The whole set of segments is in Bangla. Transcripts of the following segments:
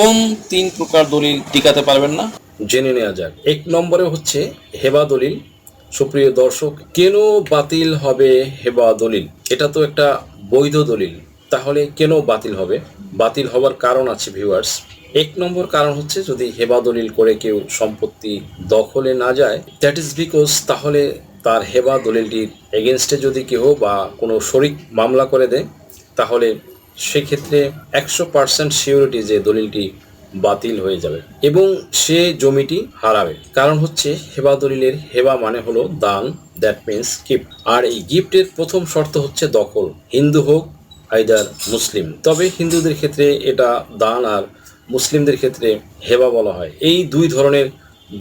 কোন তিন প্রকার দলিল টিকাতে পারবেন না। জেনে নেওয়া যাক। এক নম্বরে হচ্ছে হেবা দলিল। সুপ্রিয় দর্শক, কেন বাতিল হবে হেবা দলিল? এটা তো একটা বৈধ দলিল। তাহলে কেন বাতিল হবে? বাতিল হবার কারণ আছে ভিউয়ার্স এক নম্বর কারণ হচ্ছে যদি হেবা দলিল করে কেউ সম্পত্তি দখলে না যায় দ্যাট ইজ বিকজ তাহলে তার হেবা দলিলটির এগেনস্টে যদি কেউ বা কোনো শরিক মামলা করে দেয়, তাহলে সেক্ষেত্রে একশো পার্সেন্ট সিউরিটি যে দলিলটি বাতিল হয়ে যাবে এবং সে জমিটি হারাবে। কারণ হচ্ছে হেবা দলিলের, হেবা মানে হলো দান দ্যাট মিন্স গিফট আর এই গিফটের প্রথম শর্ত হচ্ছে দখল, হিন্দু হোক আইদার মুসলিম। তবে হিন্দুদের ক্ষেত্রে এটা দান আর মুসলিমদের ক্ষেত্রে হেবা বলা হয়। এই দুই ধরনের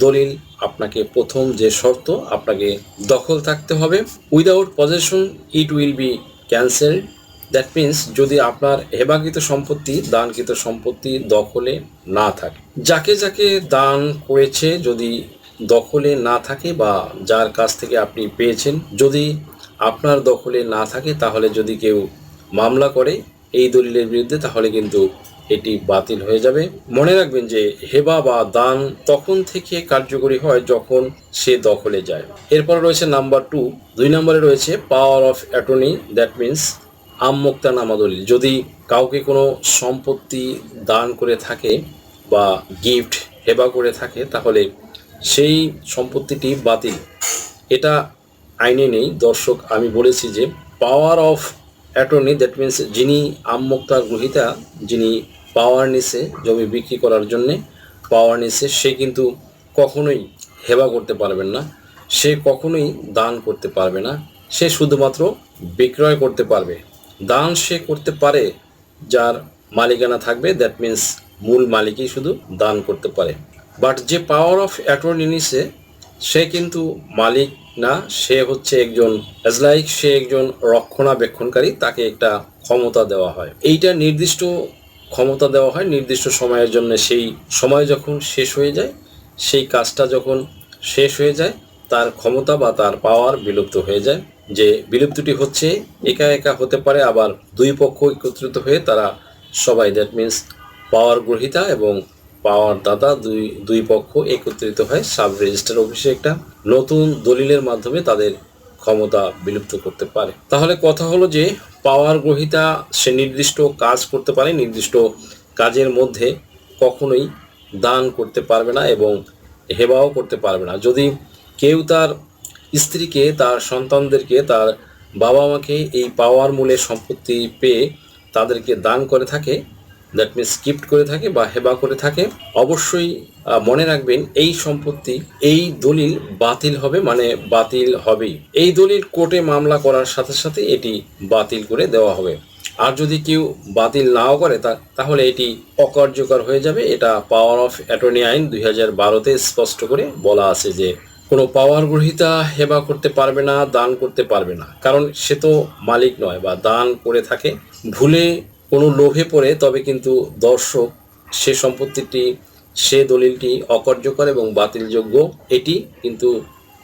দলিল আপনাকে প্রথম যে শর্ত, আপনাকে দখল থাকতে হবে। Without possession it will be cancel that means যদি আপনার হেবাকৃত সম্পত্তি, দানকৃত সম্পত্তি দখলে না থাকে। যাকে যাকে দান করেছে যদি দখলে না থাকে বা যার কাছ থেকে আপনি পেয়েছেন, যদি আপনার দখলে না থাকে, তাহলে যদি কেউ মামলা করে এই দলিলের বিরুদ্ধে, তাহলে কিন্তু এটি বাতিল হয়ে যাবে। মনে রাখবেন যে হেবা বা দান তখন থেকে কার্যকরী হয় যখন সে দখলে যায়। এরপর রয়েছে নাম্বার টু দুই নম্বরে রয়েছে power of attorney that means আমমুক্তা নামা দলিল। যদি কাউকে কোনো সম্পত্তি দান করে থাকে বা গিফট হেবা করে থাকে, তাহলে সেই সম্পত্তিটি বাতিল। এটা আইনে নেই। দর্শক, আমি বলেছি যে power of attorney that means যিনি আমমুক্তার গ্রহিতা, যিনি পাওয়ার নিছে, জমি বিক্রি করার জন্যে পাওয়ার নিছে, সে কিন্তু কখনোই হেবা করতে পারবেন না। সে কখনোই দান করতে পারবে না। সে শুধুমাত্র বিক্রয় করতে পারবে। দান সে করতে পারে, যার মালিকানা থাকবে দ্যাট মিন্স মূল মালিকই শুধু দান করতে পারে। বাট যে পাওয়ার অফ অ্যাটর্নি নিছে, সে কিন্তু মালিক না, সে হচ্ছে একজন অ্যাজ লাইক সে একজন রক্ষণাবেক্ষণকারী, তাকে একটা ক্ষমতা দেওয়া হয়। এইটা নির্দিষ্ট ক্ষমতা দেওয়া হয়, নির্দিষ্ট সময়ের জন্য সেই সময় যখন শেষ হয়ে যায়, সেই কাজটা যখন শেষ হয়ে যায়, তার ক্ষমতা বা তার পাওয়ার বিলুপ্ত হয়ে যায়। যে বিলুপ্তটি হচ্ছে, একা একা হতে পারে, আবার দুই পক্ষ একত্রিত হয়ে তারা সবাই দ্যাট মিন্স পাওয়ার গ্রহিতা এবং পাওয়ার দাতা, দুই দুই পক্ষ একত্রিত হয় সাব রেজিস্টার অফিসে একটা নতুন দলিলের মাধ্যমে তাদের ক্ষমতা বিলুপ্ত করতে পারে। তাহলে কথা হলো যে পাওয়ার গ্রহিতা সে নির্দিষ্ট কাজ করতে পারে, নির্দিষ্ট কাজের মধ্যে কখনোই দান করতে পারবে না এবং হেবাও করতে পারবে না। যদি কেউ তার স্ত্রীকে, তার সন্তানদেরকে, তার বাবা মাকে এই পাওয়ার মূলে সম্পত্তি পেয়ে তাদেরকে দান করে থাকে। দ্যাট মিনস গিফট করে থাকে বা হেবা করে থাকে। অবশ্যই মনে রাখবেন, এই সম্পত্তি, এই দলিল বাতিল হবে মানে বাতিল হবেই। এই দলিল কোর্টে মামলা করার সাথে সাথে এটি বাতিল করে দেওয়া হবে। আর যদি কেউ বাতিল নাও করে, তা, তাহলে এটি অকার্যকর হয়ে যাবে। এটা পাওয়ার অফ অ্যাটর্নি আইন দুই হাজার বারোতে স্পষ্ট করে বলা আছে যে কোনো পাওয়ার গ্রহিতা হেবা করতে পারবে না, দান করতে পারবে না। কারণ সে তো মালিক নয় বা দান করে থাকে। ভুলে কোনো লোভে পড়ে, তবে কিন্তু দর্শক সে সম্পত্তিটি, সে দলিলটি অকার্যকর এবং বাতিলযোগ্য। এটি কিন্তু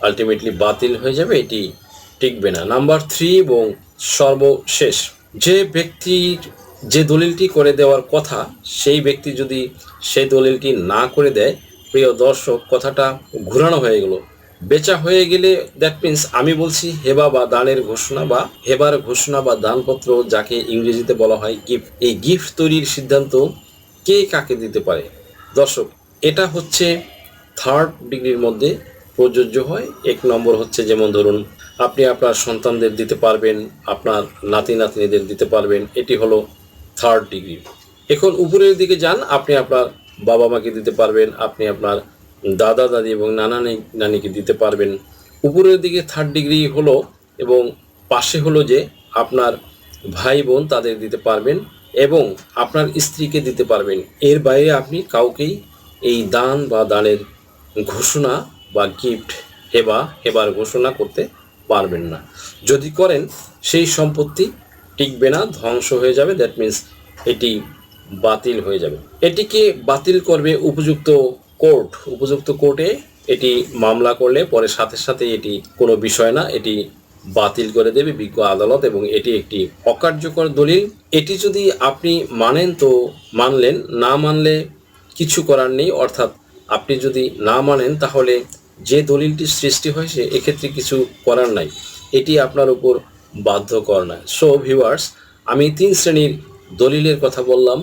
আলটিমেটলি বাতিল হয়ে যাবে, এটি টিকবে না। নাম্বার থ্রি এবং সর্বশেষ, যে ব্যক্তির, যে দলিলটি করে দেওয়ার কথা, সেই ব্যক্তি যদি সেই দলিলটি না করে দেয়, প্রিয় দর্শক, কথাটা ঘুরানো হয়ে গেল। বেচা হয়ে গেলে দ্যাট মিন্স আমি বলছি হেবা বা দানের ঘোষণা বা হেবার ঘোষণা বা দানপত্র যাকে ইংরেজিতে বলা হয় গিফট এই গিফট তৈরির সিদ্ধান্ত কে কাকে দিতে পারে? দর্শক, এটা হচ্ছে থার্ড ডিগ্রির মধ্যে প্রযোজ্য হয়। এক নম্বর হচ্ছে যেমন ধরুন, আপনি আপনার সন্তানদের দিতে পারবেন, আপনার নাতি নাতনিদের দিতে পারবেন, এটি হলো থার্ড ডিগ্রি এখন উপরের দিকে যান, আপনি আপনার বাবা মাকে দিতে পারবেন, আপনি আপনার দাদা, দাদি এবং নানা নানিকে দিতে পারবেন। উপরের দিকে থার্ড ডিগ্রি হলো এবং পাশে হলো যে আপনার ভাই বোন তাদের দিতে পারবেন এবং আপনার স্ত্রীকে দিতে পারবেন। এর বাইরে আপনি কাউকেই এই দান বা দানের ঘোষণা বা গিফট হেবা, হেবার ঘোষণা করতে পারবেন না। যদি করেন, সেই সম্পত্তি টিকবে না, ধ্বংস হয়ে যাবে দ্যাট মিন্স এটি বাতিল হয়ে যাবে। এটিকে বাতিল করবে উপযুক্ত কোর্ট, উপযুক্ত কোর্টে এটি মামলা করলে পরে সাথে সাথে এটি কোনো বিষয় না, এটি বাতিল করে দেবে বিজ্ঞ আদালত এবং এটি একটি অকার্যকর দলিল। এটি যদি আপনি মানেন তো মানলেন, না মানলে কিছু করার নেই, অর্থাৎ আপনি যদি না মানেন তাহলে যে দলিলটি সৃষ্টি হয়েছে এক্ষেত্রে কিছু করার নাই। এটি আপনার উপর বাধ্য বাধ্যকর নয়। সো ভিউয়ার্স আমি তিন শ্রেণির দলিলের কথা বললাম।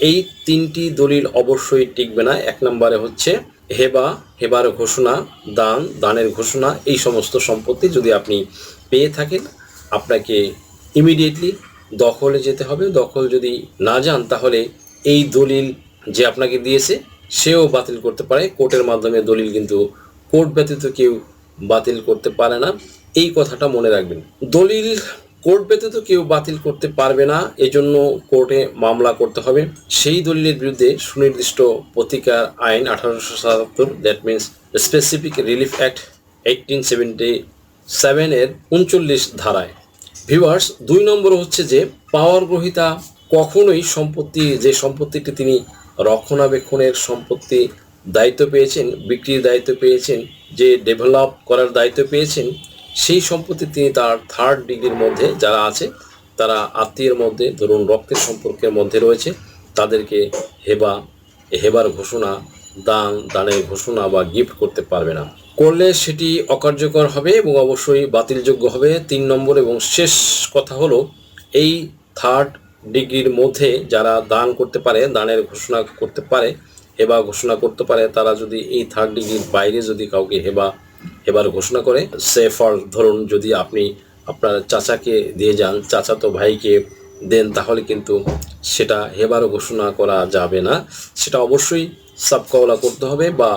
এই তিনটি দলিল অবশ্যই টিকবে না। এক নম্বরে হচ্ছে হেবা, হেবার ঘোষণা, দান, দানের ঘোষণা, এই সমস্ত সম্পত্তি যদি আপনি পেয়ে থাকেন, আপনাকে ইমিডিয়েটলি দখলে যেতে হবে। দখল যদি না যান, তাহলে এই দলিল যে আপনাকে দিয়েছে, সেও বাতিল করতে পারে। কোর্টের মাধ্যমে দলিল কিন্তু কোর্ট ব্যতীত কেউ বাতিল করতে পারে না। এই কথাটা মনে রাখবেন। দলিল কোর্ট ব্যতীত কেউ বাতিল করতে পারবে না, এজন্য কোর্টে মামলা করতে হবে। সেই দলিলের বিরুদ্ধে সুনির্দিষ্ট প্রতিকার আইন আঠারোশো সাতাত্তর that means specific relief act eighteen seventy সেভেনের উনচল্লিশ ধারায়। ভিউয়ার্স দুই নম্বর হচ্ছে যে, পাওয়ার গ্রহিতা কখনোই সম্পত্তি, যে সম্পত্তিটি তিনি রক্ষণাবেক্ষণের সম্পত্তি দায়িত্ব পেয়েছেন, বিক্রির দায়িত্ব পেয়েছেন, যে ডেভেলপ করার দায়িত্ব পেয়েছেন সেই সম্পত্তি তিনি তার থার্ড ডিগ্রির মধ্যে যারা আছে, তারা আত্মীয়ের মধ্যে, ধরুন রক্তের সম্পর্কের মধ্যে রয়েছে, তাদেরকে হেবা, হেবার ঘোষণা, দান, দানের ঘোষণা বা গিফট করতে পারবে না। করলে সেটি অকার্যকর হবে এবং অবশ্যই বাতিলযোগ্য হবে। তিন নম্বর এবং শেষ কথা হলো, এই থার্ড ডিগ্রির মধ্যে যারা দান করতে পারে, দানের ঘোষণা করতে পারে, হেবা ঘোষণা করতে পারে, তারা যদি এই থার্ড ডিগ্রির বাইরে যদি কাউকে হেবা হেবার ঘোষণা করে, সে ফর ধরুন যদি আপনি আপনার চাচাকে দিয়ে যান, চাচাতো ভাইকে দেন, তাহলে কিন্তু সেটা হেবার ঘোষণা করা যাবে না। সেটা অবশ্যই সাবকাওলা করতে হবে বা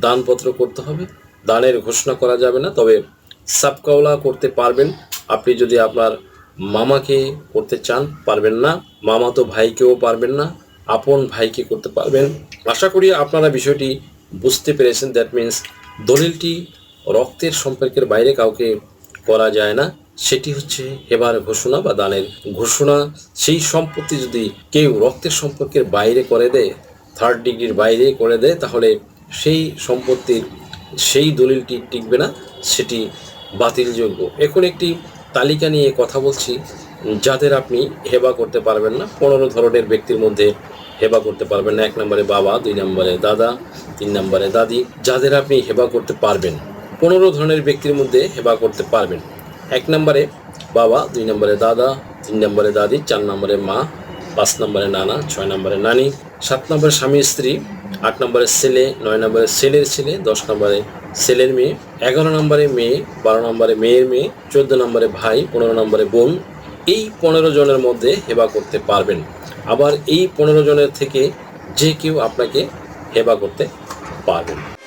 দানপত্র করতে হবে। দানের ঘোষণা করা যাবে না, তবে সাবকাওলা করতে পারবেন। আপনি যদি আপনার মামাকে করতে চান, পারবেন না। মামাতো ভাইকেও পারবেন না। আপন ভাইকে করতে পারবেন। আশা করি আপনারা বিষয়টি বুঝতে পেরেছেন। দ্যাট মিন্স দলিলটি রক্তের সম্পর্কের বাইরে কাউকে করা যায় না, সেটি হচ্ছে হেবার ঘোষণা বা দানের ঘোষণা। সেই সম্পত্তি যদি কেউ রক্তের সম্পর্কের বাইরে করে দেয় থার্ড ডিগ্রির বাইরে করে দেয়, তাহলে সেই সম্পত্তির সেই দলিলটি টিকবে না, সেটি বাতিলযোগ্য। এখন একটি তালিকা নিয়ে কথা বলছি, যাদের আপনি হেবা করতে পারবেন না। পনেরো ধরনের ব্যক্তির মধ্যে হেবা করতে পারবেন না। এক নম্বরে বাবা, দুই নম্বরে দাদা, তিন নম্বরে দাদি। যাদের আপনি হেবা করতে পারবেন পনেরো ধরনের ব্যক্তির মধ্যে হেবা করতে পারবেন। এক নম্বরে বাবা, দুই নম্বরে দাদা, তিন নম্বরে দাদি, চার নম্বরে মা, পাঁচ নম্বরে নানা, ছয় নম্বরে নানি, সাত নম্বরে স্বামী, স্ত্রী, আট নম্বরে ছেলে, নয় নম্বরে ছেলের ছেলে, দশ নম্বরে ছেলের মেয়ে, এগারো নম্বরে মেয়ে, বারো নম্বরে মেয়ের মেয়ে, চোদ্দ নম্বরে ভাই, পনেরো নম্বরে বোন। এই পনেরো জনের মধ্যে হেবা করতে পারবেন। আবার এই পনেরো জনের থেকে যে কেউ আপনাকে হেবা করতে পারবেন।